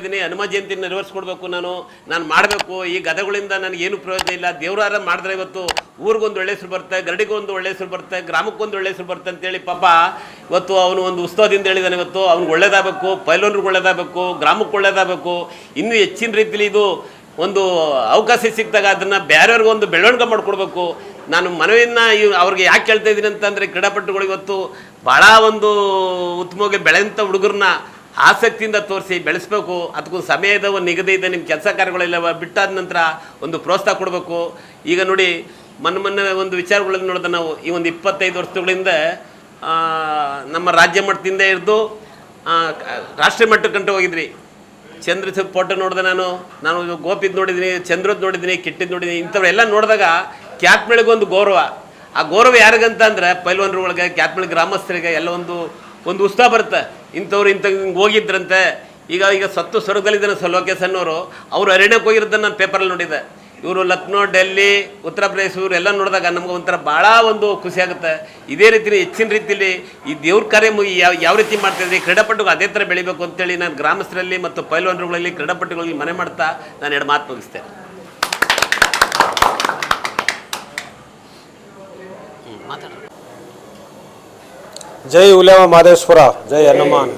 ಇದೀನಿ ಹನುಮ ಜಯಂತಿ ನೆರವೇರಿಸ್ಕೊಡ್ಬೇಕು ನಾನು ನಾನು ಮಾಡಬೇಕು, ಈ ಗದಗಳಿಂದ ನನಗೆ ಏನು ಪ್ರಯೋಜನ ಇಲ್ಲ, ದೇವರಾರ ಮಾಡಿದ್ರೆ ಇವತ್ತು ಊರಿಗೊಂದು ಒಳ್ಳೆ ಹೆಸರು ಬರುತ್ತೆ, ಗರಡಿಗೊಂದು ಒಳ್ಳೆ ಹೆಸರು ಬರುತ್ತೆ, ಗ್ರಾಮಕ್ಕೊಂದು ಒಳ್ಳೆ ಹೆಸರು ಬರುತ್ತೆ ಅಂತೇಳಿ ಪಾಪ ಇವತ್ತು ಅವನು ಒಂದು ಉತ್ಸವದಿಂದ ಹೇಳಿದಾನೆ ಇವತ್ತು, ಅವ್ನಿಗೆ ಒಳ್ಳೇದಾಗಬೇಕು, ಪೈಲೋನ್ರಿಗೆ ಒಳ್ಳೇದಾಗಬೇಕು, ಗ್ರಾಮಕ್ಕೆ ಒಳ್ಳೇದಾಗಬೇಕು, ಇನ್ನೂ ಹೆಚ್ಚಿನ ರೀತಿಲಿ ಇದು ಒಂದು ಅವಕಾಶ ಸಿಕ್ಕಿದಾಗ ಅದನ್ನು ಬೇರೆಯವ್ರಿಗೆ ಒಂದು ಬೆಳವಣಿಗೆ ಮಾಡಿಕೊಡ್ಬೇಕು. ನಾನು ಮನವಿಯನ್ನು ಇವ್ ಅವ್ರಿಗೆ ಯಾಕೆ ಹೇಳ್ತಾ ಇದ್ದೀನಿ ಅಂತಂದರೆ ಕ್ರೀಡಾಪಟುಗಳು ಇವತ್ತು ಭಾಳ ಒಂದು ಉತ್ತಮವಾಗಿ ಬೆಳೆಯಂಥ ಹುಡುಗರನ್ನ ಆಸಕ್ತಿಯಿಂದ ತೋರಿಸಿ ಬೆಳೆಸ್ಬೇಕು ಅದಕ್ಕೂ ಸಮಯದ ಒಂದು ನಿಗದಿ ಇದೆ ನಿಮ್ಮ ಕೆಲಸ ಕಾರ್ಯಗಳೆಲ್ಲ ಬಿಟ್ಟಾದ ನಂತರ ಒಂದು ಪ್ರೋತ್ಸಾಹ ಕೊಡಬೇಕು. ಈಗ ನೋಡಿ, ಮೊನ್ನೆ ಮೊನ್ನೆ ಒಂದು ವಿಚಾರಗಳನ್ನು ನೋಡಿದ ನಾವು, ಈ ಒಂದು ಇಪ್ಪತ್ತೈದು ವರ್ಷಗಳಿಂದ ನಮ್ಮ ರಾಜ್ಯ ಮಟ್ಟದಿಂದ ಹಿಡಿದು ರಾಷ್ಟ್ರೀಯ ಮಟ್ಟಕ್ಕೆ ಮಟ್ಟಕ್ಕಂಟು ಹೋಗಿದ್ರಿ. ಚಂದ್ರ ಫೋಟೋ ನೋಡಿದೆ ನಾನು. ನಾನು ಗೋಪಿದ್ ನೋಡಿದ್ದೀನಿ, ಚಂದ್ರದ್ ನೋಡಿದ್ದೀನಿ, ಕಿಟ್ಟಿದ್ ನೋಡಿದ್ದೀನಿ ಇಂಥವರೆಲ್ಲ ನೋಡಿದಾಗ ಕ್ಯಾತ್ಮೆಳಿಗೆ ಒಂದು ಗೌರವ. ಆ ಗೌರವ ಯಾರಿಗಂತ ಅಂದರೆ ಪೈಲ್ವನ್ರುಗಳಿಗೆ ಕ್ಯಾತ್ಮೆಳಿ ಗ್ರಾಮಸ್ಥರಿಗೆ ಎಲ್ಲ ಒಂದು ಒಂದು ಉತ್ಸಾಹ ಬರುತ್ತೆ. ಇಂಥವ್ರು ಇಂಥ ಹಿಂಗೆ ಹೋಗಿದ್ರಂತೆ, ಈಗ ಈಗ ಸತ್ತು ಸ್ವರ್ಗದಲ್ಲಿದ್ದಾನೆ ಲೋಕೇಶ್ ಅನ್ನೋರು, ಅವರು ಅರಣ್ಯಕ್ಕೆ ಹೋಗಿರೋದನ್ನು ನಾನು ಪೇಪರಲ್ಲಿ ನೋಡಿದ್ದೆ. ಇವರು ಲಕ್ನೋ, ಡೆಲ್ಲಿ, ಉತ್ತರ ಪ್ರದೇಶ ಇವರು ಎಲ್ಲ ನೋಡಿದಾಗ ನಮ್ಗೆ ಒಂಥರ ಭಾಳ ಒಂದು ಖುಷಿ ಆಗುತ್ತೆ. ಇದೇ ರೀತಿ ಹೆಚ್ಚಿನ ರೀತಿಯಲ್ಲಿ ಈ ದೇವ್ರ ಕಾರ್ಯ ಯಾವ ಯಾವ ರೀತಿ ಮಾಡ್ತಾಯಿದ್ರಿ ಕ್ರೀಡಾಪಟುಗಳು ಅದೇ ಥರ ಬೆಳಿಬೇಕು ಅಂತೇಳಿ ನಾನು ಗ್ರಾಮಸ್ಥರಲ್ಲಿ ಮತ್ತು ಪೈಲ್ವಾನರುಗಳಲ್ಲಿ ಕ್ರೀಡಾಪಟುಗಳಿಗೆ ಮನೆ ಮಾಡ್ತಾ ನಾನು ಎರಡು ಮಾತು ಮುಗಿಸ್ತೇನೆ. ಜೈ ಉಲೇಮ ಮಾದೇಶ್ವರ ಜೈ ಹನುಮಾನ್.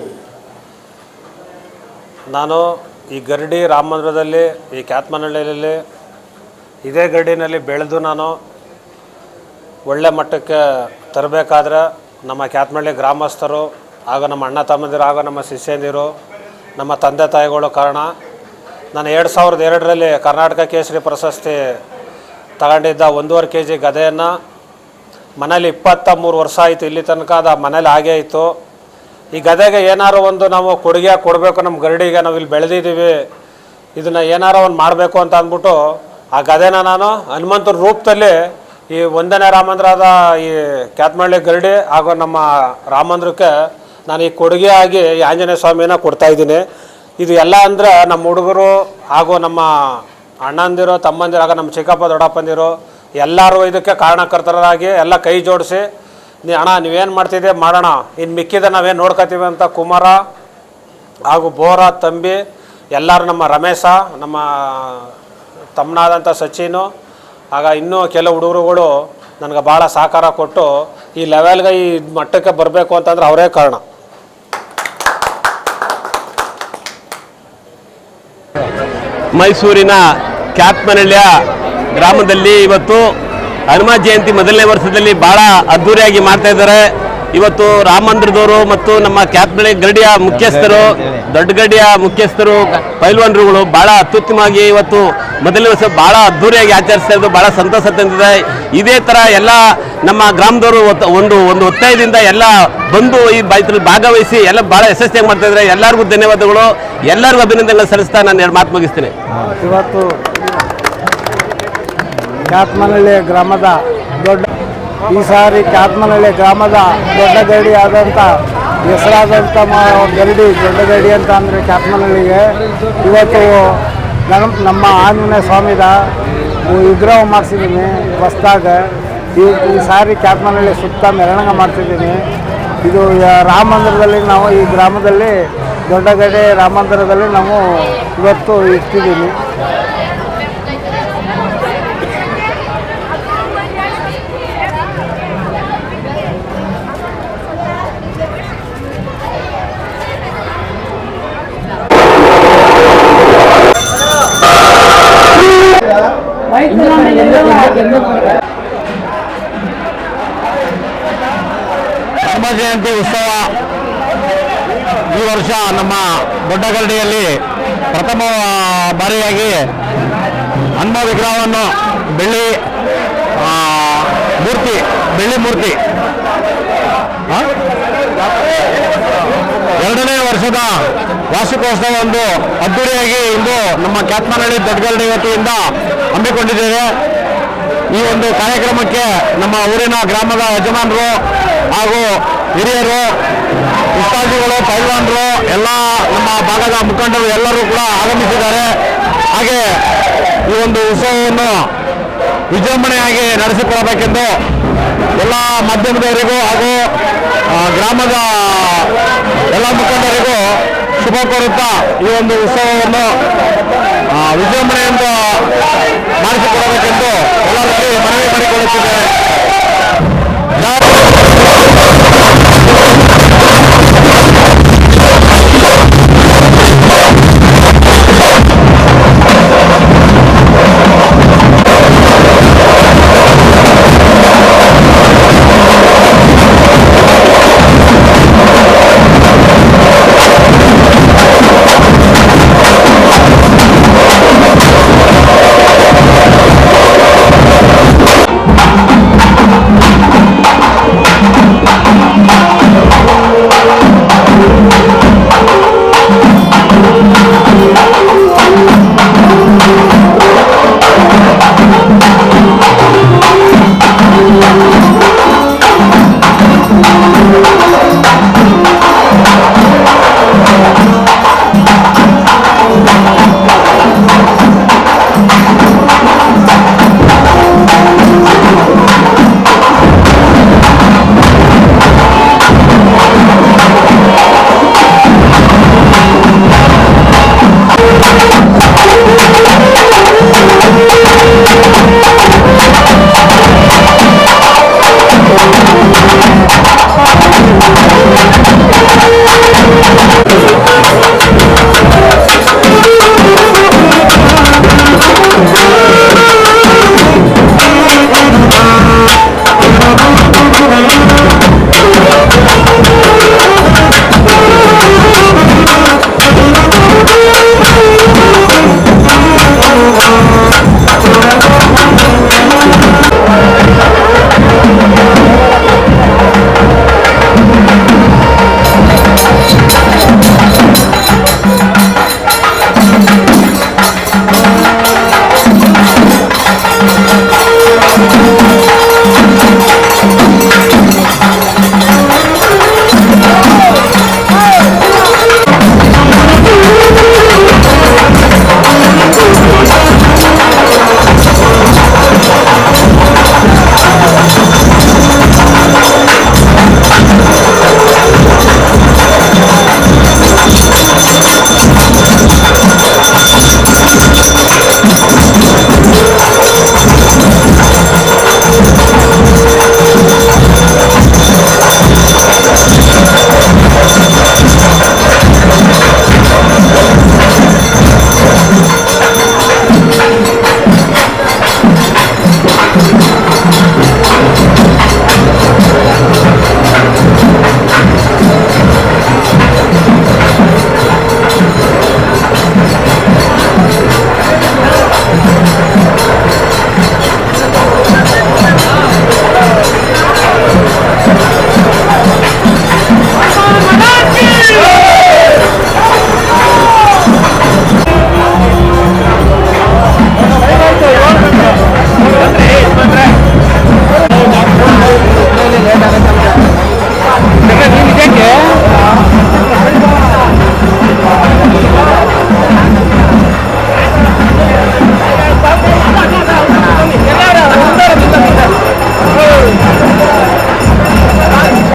ನಾನು ಈ ಗರಡಿ ರಾಮ ಮಂದಿರದಲ್ಲಿ ಈ ಕ್ಯಾತ್ಮನಹಳ್ಳಿಯಲ್ಲಿ ಇದೇ ಗರಡಿನಲ್ಲಿ ಬೆಳೆದು ನಾನು ಒಳ್ಳೆ ಮಟ್ಟಕ್ಕೆ ತರಬೇಕಾದ್ರೆ ನಮ್ಮ ಕ್ಯಾತ್ಮಳ್ಳಿ ಗ್ರಾಮಸ್ಥರು ಆಗ ನಮ್ಮ ಅಣ್ಣ ತಮ್ಮಂದಿರು ಆಗ ನಮ್ಮ ಶಿಷ್ಯಂದಿರು ನಮ್ಮ ತಂದೆ ತಾಯಿಗಳು ಕಾರಣ ನಾನು ಎರಡು ಸಾವಿರದ ಎರಡರಲ್ಲಿ ಕರ್ನಾಟಕ ಕೇಸರಿ ಪ್ರಶಸ್ತಿ ತಗೊಂಡಿದ್ದ ಒಂದೂವರೆ ಕೆ ಜಿ ಗದೆಯನ್ನು ಮನೇಲಿ ಇಪ್ಪತ್ತ ಮೂರು ವರ್ಷ ಆಯಿತು ಇಲ್ಲಿ ತನಕ, ಅದು ಮನೇಲಿ ಹಾಗೇ ಇತ್ತು ಈ ಗದೆಗೆ ಏನಾರು ಒಂದು ನಾವು ಕೊಡುಗೆ ಕೊಡಬೇಕು ನಮ್ಮ ಗರಡಿಗೆ, ನಾವು ಇಲ್ಲಿ ಬೆಳೆದಿದ್ದೀವಿ, ಇದನ್ನು ಏನಾರು ಒಂದು ಮಾಡಬೇಕು ಅಂತ ಅಂದ್ಬಿಟ್ಟು ಆ ಗದೆನ ನಾನು ಹನುಮಂತರ ರೂಪದಲ್ಲಿ ಈ ಒಂದನೇ ರಾಮಂದ್ರದ ಈ ಕ್ಯಾತ್ಮಳ್ಳಿ ಗರಡಿ ಹಾಗೂ ನಮ್ಮ ರಾಮಂದ್ರಕ್ಕೆ ನಾನು ಈ ಕೊಡುಗೆ ಆಗಿ ಈ ಆಂಜನೇಯ ಸ್ವಾಮಿನ ಕೊಡ್ತಾ ಇದ್ದೀನಿ. ಇದು ಎಲ್ಲ ಅಂದರೆ ನಮ್ಮ ಹುಡುಗರು ಹಾಗೂ ನಮ್ಮ ಅಣ್ಣಂದಿರು, ತಮ್ಮಂದಿರು ಆಗ ನಮ್ಮ ಚಿಕ್ಕಪ್ಪ ದೊಡ್ಡಪ್ಪಂದಿರು ಎಲ್ಲರೂ ಇದಕ್ಕೆ ಕಾರಣಕರ್ತರಾಗಿ ಎಲ್ಲ ಕೈ ಜೋಡಿಸಿ, ನೀ ಅಣ್ಣ, ನೀವೇನು ಮಾಡ್ತಿದ್ದೆ? ಮಾಡೋಣ. ಇನ್ನು ಮಿಕ್ಕಿದ ನಾವೇನು ನೋಡ್ಕೋತೀವಿ ಅಂತ ಕುಮಾರ ಹಾಗೂ ಬೋರ, ತಂಬಿ, ಎಲ್ಲರೂ ನಮ್ಮ ರಮೇಶ, ನಮ್ಮ ತಮ್ಮನಾದಂಥ ಸಚಿನು, ಆಗ ಇನ್ನೂ ಕೆಲವು ಹುಡುಗರುಗಳು ನನಗೆ ಭಾಳ ಸಹಕಾರ ಕೊಟ್ಟು ಈ ಲೆವೆಲ್ಗೆ ಈ ಮಟ್ಟಕ್ಕೆ ಬರಬೇಕು ಅಂತಂದ್ರೆ ಅವರೇ ಕಾರಣ. ಮೈಸೂರಿನ ಕ್ಯಾತ್ಮನಹಳ್ಳಿಯ ಗ್ರಾಮದಲ್ಲಿ ಇವತ್ತು ಹನುಮ ಜಯಂತಿ ಮೊದಲನೇ ವರ್ಷದಲ್ಲಿ ಭಾಳ ಅದ್ಧೂರಿಯಾಗಿ ಮಾಡ್ತಾ ಇದ್ದಾರೆ. ಇವತ್ತು ರಾಮಮಂದಿರದವರು ಮತ್ತು ನಮ್ಮ ಕ್ಯಾತ್ಮಳೆ ಗರಡಿಯ ಮುಖ್ಯಸ್ಥರು, ದೊಡ್ಡ ಗಡಿಯ ಮುಖ್ಯಸ್ಥರು, ಪೈಲ್ವಾನ್ರುಗಳು ಭಾಳ ಅತ್ಯುತ್ತಮವಾಗಿ ಇವತ್ತು ಮೊದಲನೇ ವರ್ಷ ಭಾಳ ಅದ್ಧೂರಿಯಾಗಿ ಆಚರಿಸ್ತಾ ಇದ್ದು ಭಾಳ ಸಂತೋಷ ತಂದಿದೆ. ಇದೇ ಥರ ಎಲ್ಲ ನಮ್ಮ ಗ್ರಾಮದವರು ಒಂದು ಒಂದು ಒತ್ತಾಯದಿಂದ ಎಲ್ಲ ಬಂದು ಈ ಇದ್ರಲ್ಲಿ ಭಾಗವಹಿಸಿ ಎಲ್ಲ ಭಾಳ ಯಶಸ್ವಿಯಾಗಿ ಮಾಡ್ತಾ ಇದ್ದಾರೆ. ಎಲ್ಲರಿಗೂ ಧನ್ಯವಾದಗಳು. ಎಲ್ಲರಿಗೂ ಅಭಿನಂದನೆ ಸಲ್ಲಿಸ್ತಾ ನಾನು ಎರಡು ಮಾತು ಮುಗಿಸ್ತೀನಿ. ಇವತ್ತು ಕ್ಯಾತ್ಮನಹಳ್ಳಿ ಗ್ರಾಮದ ದೊಡ್ಡ ಈ ಸಾರಿ ಕ್ಯಾತ್ಮನಹಳ್ಳಿ ಗ್ರಾಮದ ದೊಡ್ಡ ಗರಡಿ ಆದಂಥ ಹೆಸರಾದಂಥ ಗರಡಿ ದೊಡ್ಡ ಗರಡಿ ಅಂತ ಅಂದರೆ ಕ್ಯಾತ್ಮನಹಳ್ಳಿಗೆ ಇವತ್ತು ನನ್ನ ನಮ್ಮ ಆಂಜನೇಯ ಸ್ವಾಮಿದ ವಿಗ್ರಹ ಮಾಡಿಸಿದ್ದೀನಿ, ಹೊಸ್ದಾಗ. ಈ ಈ ಸಾರಿ ಕ್ಯಾತ್ಮನಹಳ್ಳಿ ಸುತ್ತ ಮೆರವಣಿಗೆ ಮಾಡ್ತಿದ್ದೀನಿ ಇದು ರಾಮ ಮಂದಿರದಲ್ಲಿ ನಾವು ಈ ಗ್ರಾಮದಲ್ಲಿ, ದೊಡ್ಡ ಗಡಿ ರಾಮ ಮಂದಿರದಲ್ಲಿ ನಾವು ಇವತ್ತು ಇರ್ತಿದ್ದೀನಿ ಹನುಮ ಜಯಂತಿ ಉತ್ಸವ ಈ ವರ್ಷ ನಮ್ಮ ದೊಡ್ಡಗರಡಿಯಲ್ಲಿ ಪ್ರಥಮ ಬಾರಿಯಾಗಿ ಹನುಮ ವಿಗ್ರಹವನ್ನು ಬೆಳ್ಳಿ ಮೂರ್ತಿ ಬೆಳ್ಳಿ ಮೂರ್ತಿ? ಎರಡನೇ ವರ್ಷದ ವಾರ್ಷಿಕೋತ್ಸವ ಒಂದು ಅದ್ದೂರಿಯಾಗಿ ಇಂದು ನಮ್ಮ ಕ್ಯಾತ್ಮನಹಳ್ಳಿ ದೊಡ್ಡಗಲ್ಡಿ ವತಿಯಿಂದ ಹಮ್ಮಿಕೊಂಡಿದ್ದೇವೆ. ಈ ಒಂದು ಕಾರ್ಯಕ್ರಮಕ್ಕೆ ನಮ್ಮ ಊರಿನ ಗ್ರಾಮದ ಯಜಮಾನರು ಹಾಗೂ ಹಿರಿಯರು, ಉಸ್ತಾದಿಗಳು, ಪೈಲ್ವಾನರು, ಎಲ್ಲ ನಮ್ಮ ಭಾಗದ ಮುಖಂಡರು ಎಲ್ಲರೂ ಕೂಡ ಆಗಮಿಸಿದ್ದಾರೆ. ಹಾಗೆ ಈ ಒಂದು ಉತ್ಸವವನ್ನು ವಿಜೃಂಭಣೆಯಾಗಿ ನಡೆಸಿಕೊಡಬೇಕೆಂದು ಎಲ್ಲ ಮಾಧ್ಯಮದವರಿಗೂ ಹಾಗೂ ಗ್ರಾಮದ ಎಲ್ಲ ಮುಖಂಡರಿಗೂ ಶುಭ ಕೋರುತ್ತಾ ಈ ಒಂದು ಉತ್ಸವವನ್ನು ವಿಜೃಂಭಣೆಯಿಂದ ಮಾಡಿಸಿಕೊಡಬೇಕೆಂದು ಎಲ್ಲರಲ್ಲಿ ಮನವಿ ಮಾಡಿಕೊಳ್ಳುತ್ತಿದ್ದೇನೆ